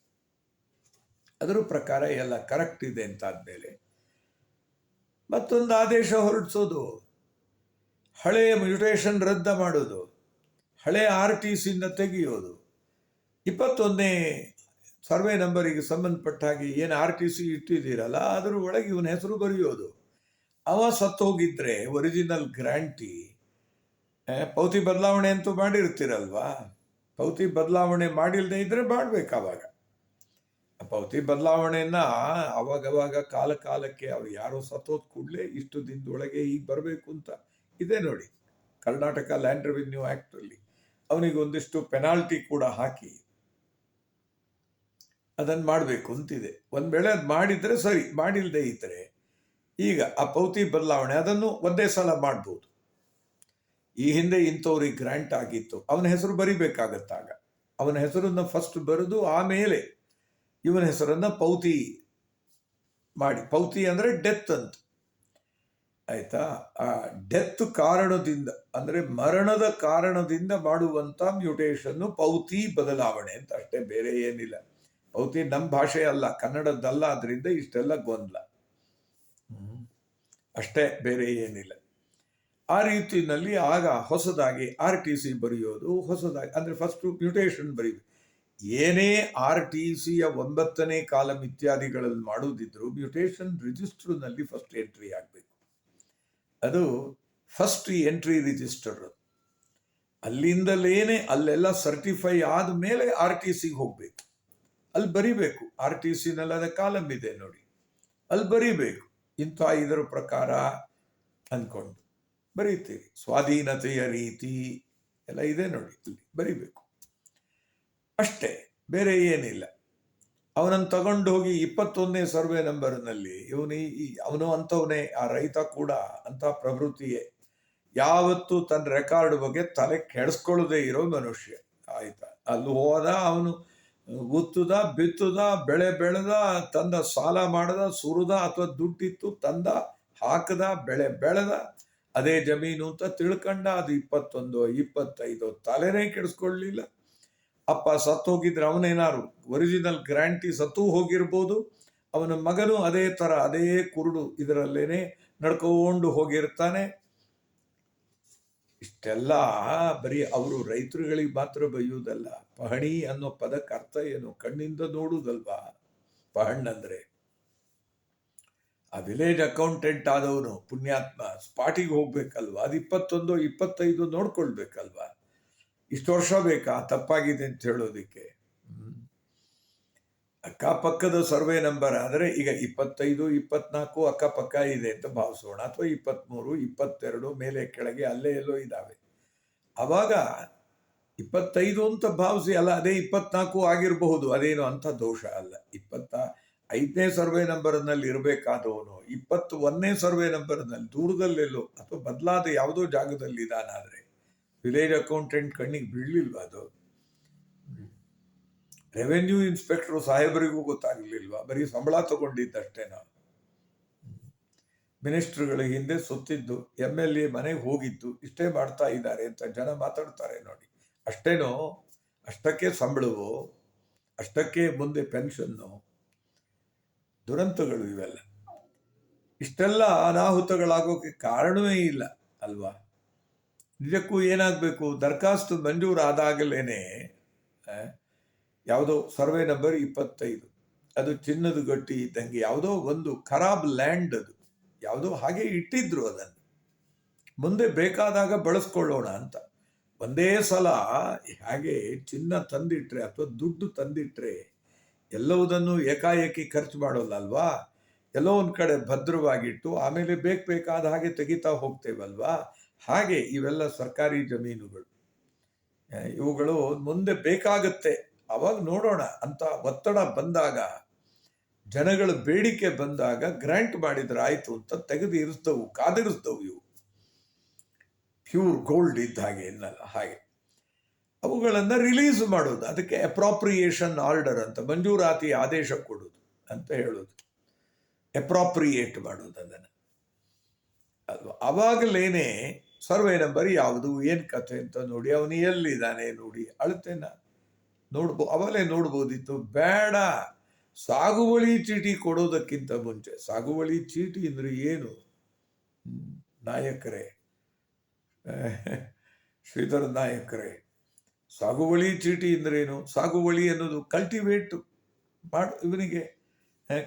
ಅದರ ಪ್ರಕಾರ ಎಲ್ಲ ಕರೆಕ್ಟ್ ಇದೆ ಅಂತ ಆದಮೇಲೆ ಮತ್ತೊಂದು ಆದೇಶ ಹೊರಡಿಸೋದು. ಹಳೆಯ ಮ್ಯೂಟೇಷನ್ ರದ್ದು ಮಾಡೋದು. ಹಳೆಯ ಆರ್ ಟಿ ಸಿಯಿಂದ ತೆಗೆಯೋದು. ಇಪ್ಪತ್ತೊಂದನೇ ಸರ್ವೆ ನಂಬರಿಗೆ ಸಂಬಂಧಪಟ್ಟ ಹಾಗೆ ಏನು ಆರ್ ಟಿ ಸಿ ಇಟ್ಟಿದ್ದೀರಲ್ಲ, ಅದರ ಒಳಗೆ ಇವನ ಹೆಸರು ಬರೆಯೋದು. ಅವ ಸತ್ತೋಗಿದ್ರೆ ಒರಿಜಿನಲ್ ಗ್ರ್ಯಾಂಟಿ ಪೌತಿ ಬದಲಾವಣೆ ಅಂತೂ ಮಾಡಿರ್ತೀರಲ್ವಾ? ಪೌತಿ ಬದಲಾವಣೆ ಮಾಡಿಲ್ಲದೆ ಇದ್ರೆ ಮಾಡ್ಬೇಕು ಅವಾಗ. ಪೌತಿ ಬದಲಾವಣೆಯನ್ನು ಅವಾಗವಾಗ ಕಾಲ ಕಾಲಕ್ಕೆ ಅವ್ರು ಯಾರೋ ಸತ್ತೋದ್ ಕೂಡಲೇ ಇಷ್ಟು ದಿನದೊಳಗೆ ಈಗ ಬರಬೇಕು ಅಂತ ಇದೆ ನೋಡಿ. ಕರ್ನಾಟಕ ಲ್ಯಾಂಡ್ ರೆವಿನ್ಯೂ ಆಕ್ಟ್ ಅಲ್ಲಿ ಅವನಿಗೆ ಒಂದಿಷ್ಟು ಪೆನಾಲ್ಟಿ ಕೂಡ ಹಾಕಿ ಅದನ್ನ ಮಾಡಬೇಕು ಅಂತಿದೆ. ಒಂದು ವೇಳೆ ಅದು ಮಾಡಿದರೆ ಸರಿ ಮಾಡಿಲ್ಲದೆ ಇದ್ದರೆ ಈಗ ಆ ಪೌತಿ ಬದಲಾವಣೆ ಅದನ್ನು ಒಂದೇ ಸಲ ಮಾಡ್ಬೋದು. ಈ ಹಿಂದೆ ಇಂಥವ್ರಿಗೆ ಗ್ರ್ಯಾಂಟ್ ಆಗಿತ್ತು. ಅವನ ಹೆಸರು ಬರಿಬೇಕಾಗತ್ತಾಗ. ಅವನ ಹೆಸರನ್ನು ಫಸ್ಟ್ ಬರೆದು ಆಮೇಲೆ ಇವನ ಹೆಸರನ್ನು ಪೌತಿ ಮಾಡಿ. ಪೌತಿ ಅಂದರೆ ಡೆತ್ ಅಂತ. ಆಯಿತಾ? ಆ ಡೆತ್ ಕಾರಣದಿಂದ, ಅಂದ್ರೆ ಮರಣದ ಕಾರಣದಿಂದ ಮಾಡುವಂತ ಮ್ಯೂಟೇಶನ್ ಪೌತಿ ಬದಲಾವಣೆ ಅಂತ ಅಷ್ಟೇ, ಬೇರೆ ಏನಿಲ್ಲ. ಪೌತಿ ನಮ್ಮ ಭಾಷೆ ಅಲ್ಲ ಕನ್ನಡದ್ದಲ್ಲ ಅದರಿಂದ ಇಷ್ಟೆಲ್ಲ ಗೊಂದಲ. ಅಷ್ಟೇ ಬೇರೆ ಏನಿಲ್ಲ. ಆ ರೀತಿಯಲ್ಲಿ ಆಗ ಹೊಸದಾಗಿ ಆರ್ ಟಿ ಸಿ ಬರೆಯೋದು ಹೊಸದಾಗಿ ಅಂದರೆ ಫಸ್ಟ್ ಮ್ಯೂಟೇಷನ್ ಬರೀಬೇಕು. ಏನೇ ಆರ್ ಟಿ ಸಿಯ ಒಂಬತ್ತನೇ ಕಾಲಂ ಇತ್ಯಾದಿಗಳಲ್ಲಿ ಮಾಡುವುದಿದ್ರು ಮ್ಯೂಟೇಷನ್ ರಿಜಿಸ್ಟರ್ನಲ್ಲಿ ಫಸ್ಟ್ ಎಂಟ್ರಿ ಆಗಬೇಕು. ಅದು ಫಸ್ಟ್ ಎಂಟ್ರಿ ರಿಜಿಸ್ಟರ್ ಅಲ್ಲಿಂದಲೇನೆ ಅಲ್ಲೆಲ್ಲ ಸರ್ಟಿಫೈ ಆದ ಮೇಲೆ ಆರ್ ಟಿ ಸಿಗೆ ಹೋಗಬೇಕು. ಅಲ್ಲಿ ಬರಿಬೇಕು. ಆರ್ ಟಿ ಸಿನಲ್ಲಿ ಅದ ಕಾಲಮ್ ಇದೆ ನೋಡಿ. ಅಲ್ಲಿ ಬರಿಬೇಕು. ಇಂಥ ಇದರ ಪ್ರಕಾರ ಅಂದ್ಕೊಂಡು ಬರೀತೀರಿ ಸ್ವಾಧೀನತೆಯ ರೀತಿ ಎಲ್ಲ ಇದೆ ನೋಡಿ. ಬರೀಬೇಕು ಬರಿಬೇಕು. ಅಷ್ಟೇ, ಬೇರೆ ಏನಿಲ್ಲ. ಅವನನ್ನು ತಗೊಂಡು ಹೋಗಿ ಇಪ್ಪತ್ತೊಂದನೇ ಸರ್ವೆ ನಂಬರ್ನಲ್ಲಿ ಇವನು ಅವನು ಅಂಥವನೇ, ಆ ರೈತ ಕೂಡ ಅಂತ ಪ್ರವೃತ್ತಿಯೇ. ಯಾವತ್ತೂ ತನ್ನ ರೆಕಾರ್ಡ್ ಬಗ್ಗೆ ತಲೆ ಕೆಡಿಸ್ಕೊಳ್ಳದೆ ಇರೋ ಮನುಷ್ಯ. ಆಯ್ತಾ? ಅಲ್ಲಿ ಹೋದ ಅವನು ಉತ್ತದ, ಬಿತ್ತದ, ಬೆಳೆ ಬೆಳೆದ, ತಂದ, ಸಾಲ ಮಾಡದ, ಸುರಿದ ಅಥವಾ ದುಡ್ಡಿತ್ತು, ತಂದ, ಹಾಕದ, ಬೆಳೆ ಬೆಳೆದ, ಅದೇ ಜಮೀನು ಅಂತ ತಿಳ್ಕೊಂಡ ಅದು ಇಪ್ಪತ್ತೊಂದು, ಇಪ್ಪತ್ತೈದು ತಲೆನೇ ಕೆಡಿಸ್ಕೊಳ್ಳಿಲ್ಲ. ಅಪ್ಪ ಸತ್ತು ಹೋಗಿದ್ರೆ ಅವನೇನಾರು ಒರಿಜಿನಲ್ ಗ್ರ್ಯಾಂಟಿ ಸತ್ತು ಹೋಗಿರ್ಬೋದು, ಅವನ ಮಗನು ಅದೇ ಥರ, ಅದೇ ಕುರುಡು ಇದರಲ್ಲೇನೆ ನಡ್ಕೊಂಡು ಹೋಗಿರ್ತಾನೆ. ಇಷ್ಟೆಲ್ಲ, ಬರೀ ಅವರು ರೈತರುಗಳಿಗೆ ಮಾತ್ರ ಬೈಯುವುದಲ್ಲ ಪಹಣಿ ಅನ್ನೋ ಪದಕ್ಕೆ ಅರ್ಥ ಏನು? ಕಣ್ಣಿಂದ ನೋಡುವುದಲ್ವಾ ಪಹಣ್ಣಂದ್ರೆ ಆ ವಿಲೇಜ್ ಅಕೌಂಟೆಂಟ್ ಆದವನು, ಪುಣ್ಯಾತ್ಮ ಸ್ಪಾಟಿಗೆ ಹೋಗ್ಬೇಕಲ್ವಾ? ಅದು ಇಪ್ಪತ್ತೊಂದು, ಇಪ್ಪತ್ತೈದು ನೋಡ್ಕೊಳ್ಬೇಕಲ್ವಾ? ಇಷ್ಟು ವರ್ಷ ಬೇಕಾ? ತಪ್ಪಾಗಿದೆ ಅಂತ ಹೇಳೋದಿಕ್ಕೆ. ಅಕ್ಕಪಕ್ಕದ ಸರ್ವೆ ನಂಬರ್ ಆದರೆ ಈಗ ಇಪ್ಪತ್ತೈದು, ಇಪ್ಪತ್ನಾಲ್ಕು ಅಕ್ಕಪಕ್ಕ ಇದೆ ಅಂತ ಭಾವಿಸೋಣ. ಅಥವಾ ಇಪ್ಪತ್ತ್ಮೂರು ಇಪ್ಪತ್ತೆರಡು ಮೇಲೆ ಕೆಳಗೆ ಅಲ್ಲೇ ಎಲ್ಲೋ ಇದ್ದಾವೆ. ಅವಾಗ ಇಪ್ಪತ್ತೈದು ಅಂತ ಭಾವಿಸಿ, ಅಲ್ಲ, ಅದೇ ಇಪ್ಪತ್ನಾಲ್ಕು ಆಗಿರಬಹುದು. ಅದೇನು ಅಂತ ದೋಷ ಅಲ್ಲ. ಇಪ್ಪತ್ತ ಐದನೇ ಸರ್ವೆ ನಂಬರ್ನಲ್ಲಿ ಇರಬೇಕಾದವನು, ಇಪ್ಪತ್ತು ಒಂದನೇ ಸರ್ವೆ ನಂಬರ್ನಲ್ಲಿ ದೂರದಲ್ಲೆಲ್ಲೋ ಅಥವಾ ಬದಲಾದ ಯಾವುದೋ ಜಾಗದಲ್ಲಿ ಇದಾನಾದರೆ, ವಿಲೇಜ್ ಅಕೌಂಟೆಂಟ್ ಕಣ್ಣಿಗೆ ಬೀಳಲಿಲ್ವಾ ಅದು? ರೆವೆನ್ಯೂ ಇನ್ಸ್ಪೆಕ್ಟರ್ ಸಾಹೇಬರಿಗೂ ಗೊತ್ತಾಗಲಿಲ್ವಾ? ಬರೀ ಸಂಬಳ ತಗೊಂಡಿದ್ದಷ್ಟೇನಾ ಮಿನಿಸ್ಟ್ರುಗಳ ಹಿಂದೆ ಸುತ್ತಿದ್ದು, ಎಂ ಎಲ್ ಎ ಮನೆಗೆ ಹೋಗಿದ್ದು, ಇಷ್ಟೇ ಮಾಡ್ತಾ ಇದ್ದಾರೆ ಅಂತ ಜನ ಮಾತಾಡ್ತಾರೆ ನೋಡಿ. ಅಷ್ಟೇನೋ ಅಷ್ಟಕ್ಕೆ ಸಂಬಳವು, ಅಷ್ಟಕ್ಕೆ ಮುಂದೆ ಪೆನ್ಷನ್ನು, ದುರಂತಗಳು ಇವೆಲ್ಲ. ಇಷ್ಟೆಲ್ಲ ಅನಾಹುತಗಳಾಗೋಕ್ಕೆ ಕಾರಣವೇ ಇಲ್ಲ, ಅಲ್ವಾ? ನಿಜಕ್ಕೂ ಏನಾಗಬೇಕು? ದರ್ಖಾಸ್ತು ಮಂಜೂರಾದಾಗಲೇ ಯಾವುದೋ ಸರ್ವೆ ನಂಬರ್ ಇಪ್ಪತ್ತೈದು. ಅದು ಚಿನ್ನದ ಗಟ್ಟಿ ಇದ್ದಂಗೆ ಯಾವುದೋ ಒಂದು ಖರಾಬ್ ಲ್ಯಾಂಡ್ ಅದು. ಯಾವುದೋ ಹಾಗೆ ಇಟ್ಟಿದ್ರು ಅದನ್ನು. ಮುಂದೆ ಬೇಕಾದಾಗ ಬಳಸ್ಕೊಳ್ಳೋಣ ಅಂತ. ಒಂದೇ ಸಲ ಹಾಗೆ ಚಿನ್ನ ತಂದಿಟ್ರೆ ಅಥವಾ ದುಡ್ಡು ತಂದಿಟ್ರೆ ಎಲ್ಲವುದನ್ನು ಏಕಾಏಕಿ ಖರ್ಚು ಮಾಡೋಲ್ಲ ಅಲ್ವಾ ಎಲ್ಲೋ ಒಂದು ಕಡೆ ಭದ್ರವಾಗಿಟ್ಟು ಆಮೇಲೆ ಬೇಕು ಬೇಕಾದ ಹಾಗೆ ತೆಗಿತಾ ಹೋಗ್ತೇವಲ್ವಾ? ಹಾಗೆ ಇವೆಲ್ಲ ಸರ್ಕಾರಿ ಜಮೀನುಗಳು. ಇವುಗಳು ಮುಂದೆ ಬೇಕಾಗುತ್ತೆ. ಅವಾಗ ನೋಡೋಣ. ಅಂತ ಒತ್ತಡ ಬಂದಾಗ, ಜನಗಳ ಬೇಡಿಕೆ ಬಂದಾಗ, ಗ್ರ್ಯಾಂಟ್ ಮಾಡಿದ್ರೆ ಆಯಿತು ಅಂತ ತೆಗೆದು ಇರಿಸ್ತವು ಕಾದಿರಿಸ್ತವು ಇವು. ಪ್ಯೂರ್ ಗೋಲ್ಡ್ ಇದ್ದ ಹಾಗೆ ಇಲ್ಲಲ್ಲ ಹಾಗೆ. ಅವುಗಳನ್ನು ರಿಲೀಸ್ ಮಾಡೋದು, ಅದಕ್ಕೆ ಅಪ್ರಾಪ್ರಿಯೇಷನ್ ಆರ್ಡರ್ ಅಂತ, ಮಂಜೂರಾತಿ ಆದೇಶ ಕೊಡೋದು ಅಂತ ಹೇಳೋದು. ಅಪ್ರಾಪ್ರಿಯೇಟ್ ಮಾಡೋದು ಅದನ್ನು. ಅಲ್ವಾ? ಅವಾಗಲೇನೆ ಸರ್ವೆ ನಂಬರ್ ಯಾವುದು, ಏನು ಕಥೆ ಅಂತ ನೋಡಿ, ಅವನು ಎಲ್ಲಿದ್ದಾನೆ ನೋಡಿ, ಅಳತೆನ ನೋಡ್ಬೋ ಅವಲೇ ನೋಡ್ಬೋದಿತ್ತು, ಬೇಡ. ಸಾಗುವಳಿ ಚೀಟಿ ಕೊಡೋದಕ್ಕಿಂತ ಮುಂಚೆ, ಸಾಗುವಳಿ ಚೀಟಿ ಅಂದರೆ ಏನು? ನಾಯಕರೇ ಶ್ರೀಧರ ನಾಯಕರೇ, ಸಾಗುವಳಿ ಚೀಟಿ ಅಂದ್ರೇನು ಸಾಗುವಳಿ ಅನ್ನೋದು ಕಲ್ಟಿವೇಟ್ ಮಾಡ, ಇವನಿಗೆ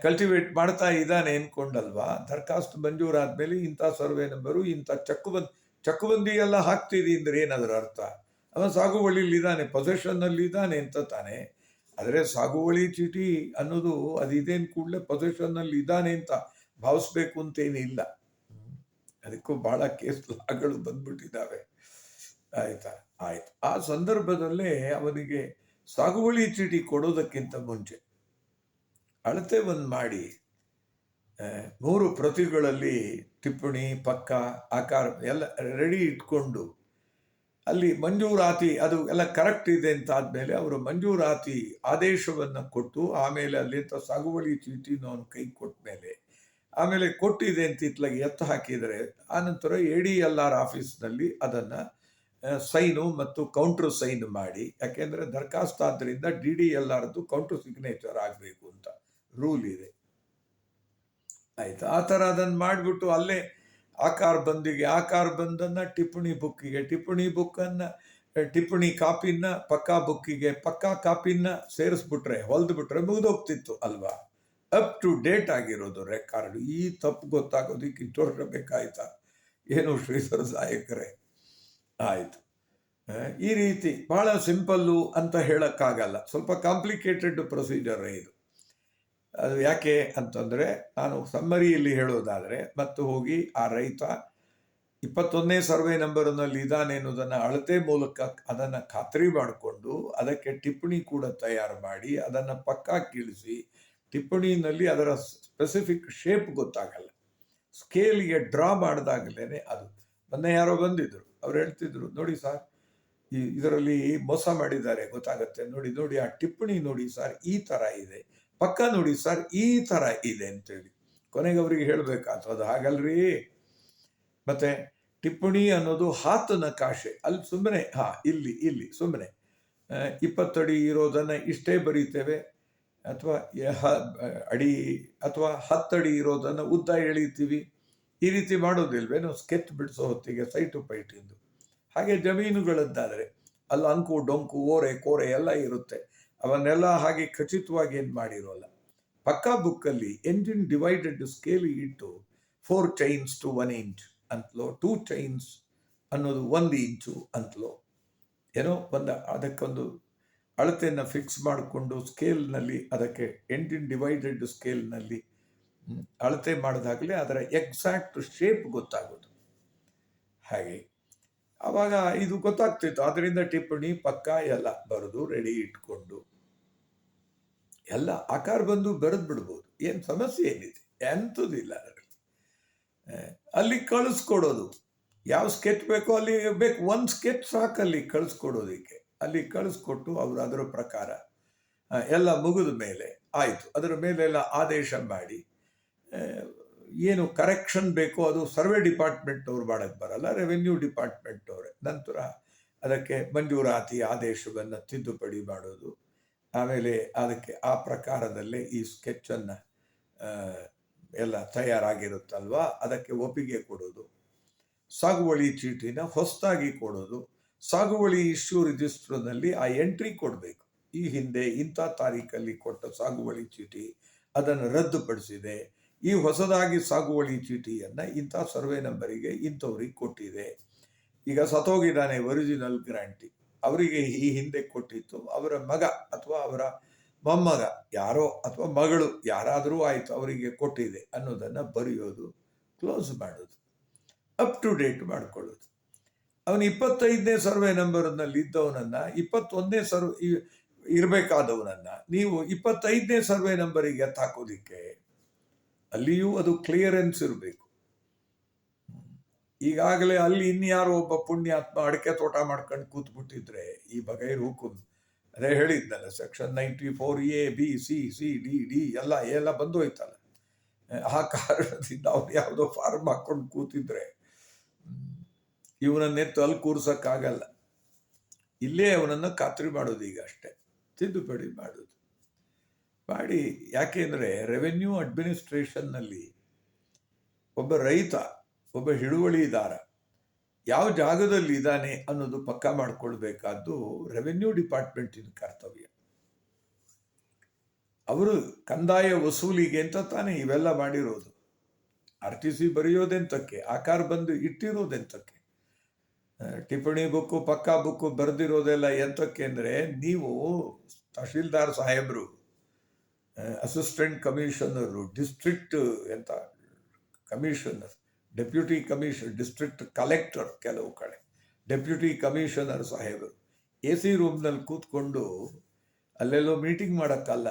ಕಲ್ಟಿವೇಟ್ ಮಾಡ್ತಾ ಇದ್ದಾನೆ ಅನ್ಕೊಂಡಲ್ವಾ? ದರ್ಖಾಸ್ತು ಮಂಜೂರಾದ್ಮೇಲೆ ಇಂಥ ಸರ್ವೆ ನಂಬರು, ಇಂಥ ಚಕ್ಕುಬಂದ್ ಚಕ್ಕುಬಂದಿ ಎಲ್ಲ ಹಾಕ್ತೀರಿ ಅಂದ್ರೆ ಏನದರ ಅರ್ಥ? ಅವ ಸಾಗುವಳಿಲಿ ಇದ್ದಾನೆ ಪೊಸೆಷನ್ನಲ್ಲಿ ಇದ್ದಾನೆ ಅಂತ ತಾನೆ. ಆದರೆ ಸಾಗುವಳಿ ಚೀಟಿ ಅನ್ನೋದು ಅದಿದೇನು ಕೂಡಲೇ ಪೊಸೆಷನ್ನಲ್ಲಿ ಇದ್ದಾನೆ ಅಂತ ಭಾವಿಸ್ಬೇಕು ಅಂತೇನಿಲ್ಲ. ಅದಕ್ಕೂ ಬಹಳ ಕೇಸ್ ಲಾಗಳು ಬಂದ್ಬಿಟ್ಟಿದ್ದಾವೆ. ಆಯ್ತಾ? ಆಯ್ತು. ಆ ಸಂದರ್ಭದಲ್ಲೇ ಅವನಿಗೆ ಸಾಗುವಳಿ ಚೀಟಿ ಕೊಡೋದಕ್ಕಿಂತ ಮುಂಚೆ ಅಳತೆ ಒಂದು ಮಾಡಿ ಮೂರು ಪ್ರತಿಗಳಲ್ಲಿ ಟಿಪ್ಪಣಿ, ಪಕ್ಕ, ಆಕಾರ ಎಲ್ಲ ರೆಡಿ ಇಟ್ಕೊಂಡು ಅಲ್ಲಿ ಮಂಜೂರಾತಿ ಅದು ಎಲ್ಲ ಕರೆಕ್ಟ್ ಇದೆ ಅಂತ ಆದಮೇಲೆ ಅವರು ಮಂಜೂರಾತಿ ಆದೇಶವನ್ನು ಕೊಟ್ಟು ಆಮೇಲೆ ಅಲ್ಲಿಂದ ಸಾಗುವಳಿ ಚೀಟಿನ ಅವನ ಕೈ ಕೊಟ್ಟ ಮೇಲೆ ಆಮೇಲೆ ಕೊಟ್ಟಿದೆ ಅಂತ ಇತ್ಲಾಗಿ ಎತ್ತು ಹಾಕಿದರೆ, ಆನಂತರ ಎ ಡಿ ಎಲ್ ಆರ್ ಆಫೀಸ್ನಲ್ಲಿ ಅದನ್ನು ಸೈನು ಮತ್ತು ಕೌಂಟ್ರ್ ಸೈನ್ ಮಾಡಿ, ಯಾಕೆಂದರೆ ದರಖಾಸ್ತು ಆದ್ದರಿಂದ ಡಿ ಡಿ ಎಲ್ ಆರ್ದು ಕೌಂಟ್ರ್ ಸಿಗ್ನೇಚರ್ ಆಗಬೇಕು ಅಂತ ರೂಲ್ ಇದೆ. ಆಯಿತು, ಆ ಥರ ಅದನ್ನು ಮಾಡಿಬಿಟ್ಟು ಅಲ್ಲೇ ಆಕಾರ ಬಂದಿಗೆ, ಆಕಾರ ಬಂದನ್ನು ಟಿಪ್ಪಣಿ ಬುಕ್ಕಿಗೆ, ಟಿಪ್ಪಣಿ ಬುಕ್ಕನ್ನು ಟಿಪ್ಪಣಿ ಕಾಪಿನ ಪಕ್ಕಾ ಬುಕ್ಕಿಗೆ, ಪಕ್ಕಾ ಕಾಪಿನ ಸೇರಿಸ್ಬಿಟ್ರೆ ಹೊಲ್ದು ಬಿಟ್ರೆ ಮುಗಿದೋಗ್ತಿತ್ತು ಅಲ್ವಾ? ಅಪ್ ಟು ಡೇಟ್ ಆಗಿರೋದು ರೆಕಾರ್ಡ್. ಈ ತಪ್ಪು ಗೊತ್ತಾಗೋದಕ್ಕೆ ಇಷ್ಟು ವರ್ಷ ಬೇಕಾಯ್ತಾ? ಏನು ಶ್ರೀಧರ ಸಾಯಕರೇ ಆಯಿತು. ಈ ರೀತಿ ಬಹಳ ಸಿಂಪಲ್ಲು ಅಂತ ಹೇಳೋಕ್ಕಾಗಲ್ಲ. ಸ್ವಲ್ಪ ಕಾಂಪ್ಲಿಕೇಟೆಡ್ ಪ್ರೊಸೀಜರ್ ಇದು. ಅದು ಯಾಕೆ ಅಂತಂದರೆ, ನಾನು ಸಮ್ಮರಿಯಲ್ಲಿ ಹೇಳೋದಾದರೆ, ಮತ್ತು ಹೋಗಿ ಆ ರೈತ ಇಪ್ಪತ್ತೊಂದನೇ ಸರ್ವೆ ನಂಬರ್ನಲ್ಲಿ ಇದ್ದಾನೆ ಅನ್ನೋದನ್ನು ಅಳತೆ ಮೂಲಕ ಅದನ್ನು ಖಾತ್ರಿ ಮಾಡಿಕೊಂಡು ಅದಕ್ಕೆ ಟಿಪ್ಪಣಿ ಕೂಡ ತಯಾರು ಮಾಡಿ ಅದನ್ನು ಪಕ್ಕಾ ಕೀಳಿಸಿ ಟಿಪ್ಪಣಿನಲ್ಲಿ ಅದರ ಸ್ಪೆಸಿಫಿಕ್ ಶೇಪ್ ಗೊತ್ತಾಗಲ್ಲ. ಸ್ಕೇಲ್ಗೆ ಡ್ರಾ ಮಾಡಿದಾಗಲೇ ಅದು. ಮೊನ್ನೆ ಯಾರೋ ಬಂದಿದ್ರು, ಅವ್ರು ಹೇಳ್ತಿದ್ರು, ನೋಡಿ ಸರ್ ಈ ಇದರಲ್ಲಿ ಮೋಸ ಮಾಡಿದ್ದಾರೆ, ಗೊತ್ತಾಗುತ್ತೆ. ನೋಡಿ ನೋಡಿ, ಆ ಟಿಪ್ಪಣಿ ನೋಡಿ ಸರ್ ಈ ಥರ ಇದೆ. ಪಕ್ಕ ನೋಡಿ ಸರ್ ಈ ಥರ ಇದೆ ಅಂತೇಳಿ. ಕೊನೆಗೆ ಅವರಿಗೆ ಹೇಳಬೇಕಾಯ್ತು ಅದು ಹಾಗಲ್ರಿ? ಮತ್ತೆ ಟಿಪ್ಪಣಿ ಅನ್ನೋದು ಹಾತನ ಕಾಶೆ. ಅಲ್ಲಿ ಸುಮ್ಮನೆ ಹಾ, ಇಲ್ಲಿ ಇಲ್ಲಿ ಸುಮ್ಮನೆ ಇಪ್ಪತ್ತಡಿ ಇರೋದನ್ನು ಇಷ್ಟೇ ಬರೀತೇವೆ. ಅಥವಾ ಅಡಿ ಅಥವಾ ಹತ್ತಡಿ ಇರೋದನ್ನು ಉದ್ದ ಎಳಿತೀವಿ ಈ ರೀತಿ ಮಾಡೋದಿಲ್ವೇನೋ ಸ್ಕೆಚ್ ಬಿಡಿಸೋ ಹೊತ್ತಿಗೆ ಸೈಟು ಪೈಟಿಂದು. ಹಾಗೆ ಜಮೀನುಗಳದ್ದಾದರೆ ಅಲ್ಲಿ ಅಂಕು, ಡೊಂಕು, ಓರೆ, ಕೋರೆ ಎಲ್ಲ ಇರುತ್ತೆ. ಅವನ್ನೆಲ್ಲ ಹಾಗೆ ಖಚಿತವಾಗಿ ಏನು ಮಾಡಿರೋಲ್ಲ. ಪಕ್ಕಾ ಬುಕ್ಕಲ್ಲಿ ಎಂಜಿನ್ ಡಿವೈಡೆಡ್ ಸ್ಕೇಲ್ ಇಟ್ಟು four chains to one inch ಅಂತಲೋ two chains ಅನ್ನೋದು ಒಂದು ಇಂಚು ಅಂತಲೋ, ಏನೋ ಒಂದು ಅದಕ್ಕೊಂದು ಅಳತೆಯನ್ನು ಫಿಕ್ಸ್ ಮಾಡಿಕೊಂಡು ಸ್ಕೇಲ್ನಲ್ಲಿ ಅದಕ್ಕೆ ಎಂಟಿನ್ ಡಿವೈಡೆಡ್ ಸ್ಕೇಲ್ನಲ್ಲಿ ಅಳತೆ ಮಾಡಿದಾಗಲೇ ಅದರ ಎಕ್ಸಾಕ್ಟ್ ಶೇಪ್ ಗೊತ್ತಾಗೋದು. ಹಾಗೆ ಆವಾಗ ಇದು ಗೊತ್ತಾಗ್ತಿತ್ತು. ಅದರಿಂದ ಟಿಪ್ಪಣಿ, ಪಕ್ಕ ಎಲ್ಲ ಬರೆದು ರೆಡಿ ಇಟ್ಕೊಂಡು, ಎಲ್ಲ ಆಕಾರ ಬಂದು ಬರೆದು ಬಿಡ್ಬೋದು. ಏನು ಸಮಸ್ಯೆ ಏನಿದೆ? ಎಂಥದಿಲ್ಲ ಅಲ್ಲಿ ಕಳಿಸ್ಕೊಡೋದು. ಯಾವ ಸ್ಕೆಚ್ ಬೇಕೋ ಅಲ್ಲಿ ಬೇಕು, ಒಂದು ಸ್ಕೆಚ್ ಸಾಕು ಅಲ್ಲಿ ಕಳಿಸ್ಕೊಡೋದಕ್ಕೆ. ಅಲ್ಲಿ ಕಳಿಸ್ಕೊಟ್ಟು ಅವರು ಅದರ ಪ್ರಕಾರ ಎಲ್ಲ ಮುಗಿದ ಮೇಲೆ ಆಯಿತು. ಅದರ ಮೇಲೆಲ್ಲ ಆದೇಶ ಮಾಡಿ ಏನು ಕರೆಕ್ಷನ್ ಬೇಕೋ ಅದು ಸರ್ವೆ ಡಿಪಾರ್ಟ್ಮೆಂಟ್ನವ್ರು ಮಾಡೋಕ್ಕೆ ಬರಲ್ಲ ರೆವೆನ್ಯೂ ಡಿಪಾರ್ಟ್ಮೆಂಟ್ ಅವರೇ. ನಂತರ ಅದಕ್ಕೆ ಮಂಜೂರಾತಿ ಆದೇಶವನ್ನು ತಿದ್ದುಪಡಿ ಮಾಡೋದು. ಆಮೇಲೆ ಅದಕ್ಕೆ ಆ ಪ್ರಕಾರದಲ್ಲೇ ಈ ಸ್ಕೆಚ್ಚನ್ನು ಎಲ್ಲ ತಯಾರಾಗಿರುತ್ತಲ್ವಾ, ಅದಕ್ಕೆ ಒಪ್ಪಿಗೆ ಕೊಡೋದು. ಸಾಗುವಳಿ ಚೀಟಿನ ಹೊಸದಾಗಿ ಕೊಡೋದು. ಸಾಗುವಳಿ ಇಶ್ಯೂ ರಿಜಿಸ್ಟರ್ನಲ್ಲಿ ಆ ಎಂಟ್ರಿ ಕೊಡಬೇಕು. ಈ ಹಿಂದೆ ಇಂಥ ತಾರೀಕಲ್ಲಿ ಕೊಟ್ಟ ಸಾಗುವಳಿ ಚೀಟಿ ಅದನ್ನು ರದ್ದುಪಡಿಸಿದೆ. ಈ ಹೊಸದಾಗಿ ಸಾಗುವಳಿ ಚೀಟಿಯನ್ನು ಇಂಥ ಸರ್ವೆ ನಂಬರಿಗೆ ಇಂಥವ್ರಿಗೆ ಕೊಟ್ಟಿದೆ. ಈಗ ಸತೋಗಿದ್ದಾನೆ ಒರಿಜಿನಲ್ ಗ್ರಾಂಟಿ ಅವರಿಗೆ ಈ ಹಿಂದೆ ಕೊಟ್ಟಿತ್ತು ಅವರ ಮಗ ಅಥವಾ ಅವರ ಮೊಮ್ಮಗ, ಯಾರೋ ಅಥವಾ ಮಗಳು, ಯಾರಾದರೂ ಆಯಿತು ಅವರಿಗೆ ಕೊಟ್ಟಿದೆ ಅನ್ನೋದನ್ನು ಬರೆಯೋದು, ಕ್ಲೋಸ್ ಮಾಡೋದು, ಅಪ್ ಟು ಡೇಟ್ ಮಾಡ್ಕೊಳ್ಳೋದು. ಅವನು ಇಪ್ಪತ್ತೈದನೇ ಸರ್ವೆ ನಂಬರ್ನಲ್ಲಿ ಇದ್ದವನನ್ನು, ಇಪ್ಪತ್ತೊಂದನೇ ಸರ್ ಇರಬೇಕಾದವನನ್ನು ನೀವು ಇಪ್ಪತ್ತೈದನೇ ಸರ್ವೆ ನಂಬರಿಗೆ ಎತ್ತಾಕೋದಿಕ್ಕೆ ಅಲ್ಲಿಯೂ ಅದು ಕ್ಲಿಯರೆನ್ಸ್ ಇರಬೇಕು. ಈಗಾಗಲೇ ಅಲ್ಲಿ ಇನ್ಯಾರೋ ಒಬ್ಬ ಪುಣ್ಯಾತ್ಮ ಅಡಿಕೆ ತೋಟ ಮಾಡ್ಕೊಂಡು ಕೂತ್ಬಿಟ್ಟಿದ್ರೆ ಈ ಬಗೈರ್ ಹುಕುಂ. ಅದೇ ಹೇಳಿದ್ನಲ್ಲ section ninety four A B C C D D ಎಲ್ಲ ಎಲ್ಲ ಬಂದೋಯ್ತಲ್ಲ. ಆ ಕಾರಣದಿಂದ ಅವ್ರು ಯಾವುದೋ ಫಾರ್ಮ್ ಹಾಕೊಂಡು ಕೂತಿದ್ರೆ ಇವನನ್ನೆತ್ತು ಅಲ್ಲಿ ಕೂರ್ಸೋಕ್ಕಾಗಲ್ಲ. ಇಲ್ಲೇ ಅವನನ್ನು ಖಾತ್ರಿ ಮಾಡೋದು ಈಗ ಅಷ್ಟೇ. ತಿದ್ದುಪಡಿ ಮಾಡೋದು. ಮಾಡಿ ಯಾಕೆಂದರೆ ರೆವೆನ್ಯೂ ಅಡ್ಮಿನಿಸ್ಟ್ರೇಷನ್ನಲ್ಲಿ ಒಬ್ಬ ರೈತ, ಒಬ್ಬ ಹಿಡುವಳಿದಾರ ಯಾವ ಜಾಗದಲ್ಲಿ ಇದ್ದಾನೆ ಅನ್ನೋದು ಪಕ್ಕಾ ಮಾಡ್ಕೊಳ್ಬೇಕಾದ್ದು ರೆವೆನ್ಯೂ ಡಿಪಾರ್ಟ್ಮೆಂಟಿನ ಕರ್ತವ್ಯ. ಅವರು ಕಂದಾಯ ವಸೂಲಿಗೆ ಅಂತ ತಾನೇ ಇವೆಲ್ಲ ಮಾಡಿರೋದು. ಆರ್ ಟಿ ಸಿ ಬರೆಯೋದೆಂತಕ್ಕೆ ಆಕಾರ ಬಂದು ಇಟ್ಟಿರೋದೆಂತಕ್ಕೆ. ಟಿಪ್ಪಣಿ ಬುಕ್ಕು, ಪಕ್ಕಾ ಬುಕ್ಕು ಬರೆದಿರೋದೆಲ್ಲ ಎಂತಕ್ಕೆ ಅಂದರೆ ನೀವು ತಹಶೀಲ್ದಾರ್ ಸಾಹೇಬರು ಅಸಿಸ್ಟೆಂಟ್ ಕಮಿಷನರು ಡಿಸ್ಟ್ರಿಕ್ಟ್ ಎಂತ commissioner deputy commission district collector ಕೆಲವು ಕಡೆ ಡೆಪ್ಯೂಟಿ ಕಮಿಷನರ್ ಸಾಹೇಬರು ಎ ಸಿ ರೂಮ್ನಲ್ಲಿ ಕೂತ್ಕೊಂಡು ಅಲ್ಲೆಲ್ಲೋ ಮೀಟಿಂಗ್ ಮಾಡೋಕ್ಕಲ್ಲ.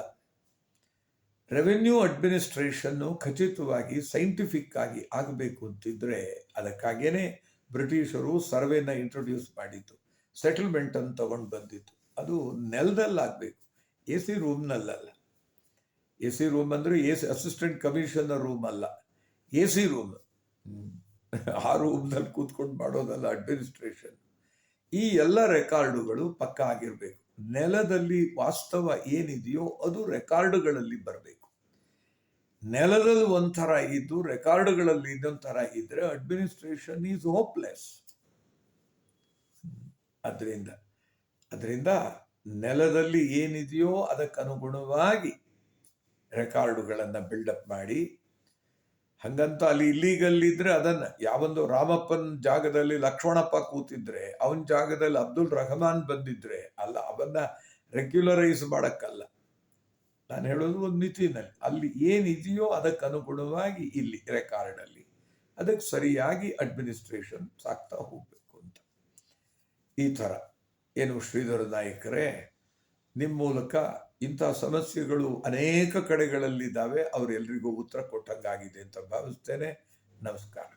ರೆವೆನ್ಯೂ ಅಡ್ಮಿನಿಸ್ಟ್ರೇಷನ್ನು ಖಚಿತವಾಗಿ ಸೈಂಟಿಫಿಕ್ ಆಗಿ ಆಗಬೇಕು ಅಂತಿದ್ರೆ ಅದಕ್ಕಾಗೇನೆ ಬ್ರಿಟಿಷರು ಸರ್ವೆನ ಇಂಟ್ರೊಡ್ಯೂಸ್ ಮಾಡಿದ್ದು. ಸೆಟಲ್ಮೆಂಟ್ ಅಂತ ತಗೊಂಡು ಬಂದಿತ್ತು ಅದು ನೆಲದಲ್ಲಾಗಬೇಕು. ಎ ಸಿ ರೂಮ್ನಲ್ಲ ಎ ಸಿ ರೂಮ್ ಅಂದರೆ A C assistant commissioner room ಅಲ್ಲ. A C room. ಆ ರೂಮ್ನಲ್ಲಿ ಕೂತ್ಕೊಂಡು ಮಾಡೋದಲ್ಲ ಅಡ್ಮಿನಿಸ್ಟ್ರೇಷನ್ ಈ ಎಲ್ಲ ರೆಕಾರ್ಡುಗಳು ಪಕ್ಕ ಆಗಿರಬೇಕು. ನೆಲದಲ್ಲಿ ವಾಸ್ತವ ಏನಿದೆಯೋ ಅದು ರೆಕಾರ್ಡುಗಳಲ್ಲಿ ಬರಬೇಕು. ನೆಲದಲ್ಲಿ ಒಂಥರ ಇದ್ದು, ರೆಕಾರ್ಡ್ಗಳಲ್ಲಿ ಇದೊಂಥರ ಇದ್ರೆ ಅಡ್ಮಿನಿಸ್ಟ್ರೇಷನ್ ಈಸ್ ಹೋಪ್ಲೆಸ್. ಅದರಿಂದ ಅದರಿಂದ ನೆಲದಲ್ಲಿ ಏನಿದೆಯೋ ಅದಕ್ಕನುಗುಣವಾಗಿ ರೆಕಾರ್ಡುಗಳನ್ನು ಬಿಲ್ಡಪ್ ಮಾಡಿ, ಹಂಗಂತ ಅಲ್ಲಿ ಇಲ್ಲಿಗಲ್ ಇದ್ರೆ ಅದನ್ನ, ಯಾವೊಂದು ರಾಮಪ್ಪನ ಜಾಗದಲ್ಲಿ ಲಕ್ಷ್ಮಣಪ್ಪ ಕೂತಿದ್ರೆ, ಅವನ ಜಾಗದಲ್ಲಿ ಅಬ್ದುಲ್ ರಹಮಾನ್ ಬಂದಿದ್ರೆ, ಅಲ್ಲ, ಅವನ್ನ ರೆಗ್ಯುಲರೈಸ್ ಮಾಡಕ್ಕಲ್ಲ. ನಾನು ಹೇಳೋದು ಒಂದು ಮಿತಿನಲ್ಲಿ. ಅಲ್ಲಿ ಏನಿದೆಯೋ ಅದಕ್ಕೆ ಅನುಗುಣವಾಗಿ ಇಲ್ಲಿ ರೆಕಾರ್ಡಲ್ಲಿ ಅದಕ್ಕೆ ಸರಿಯಾಗಿ ಅಡ್ಮಿನಿಸ್ಟ್ರೇಷನ್ ಸಾಕ್ತಾ ಹೋಗಬೇಕು ಅಂತ. ಈ ಥರ. ಏನು ಶ್ರೀಧರ ನಾಯಕರೇ, ನಿಮ್ಮ ಮೂಲಕ ಇಂಥ ಸಮಸ್ಯೆಗಳು ಅನೇಕ ಕಡೆಗಳಲ್ಲಿದ್ದಾವೆ. ಅವರೆಲ್ಲರಿಗೂ ಉತ್ತರ ಕೊಟ್ಟಂಗಾಗಿದೆ ಅಂತ ಭಾವಿಸ್ತೇನೆ. ನಮಸ್ಕಾರ.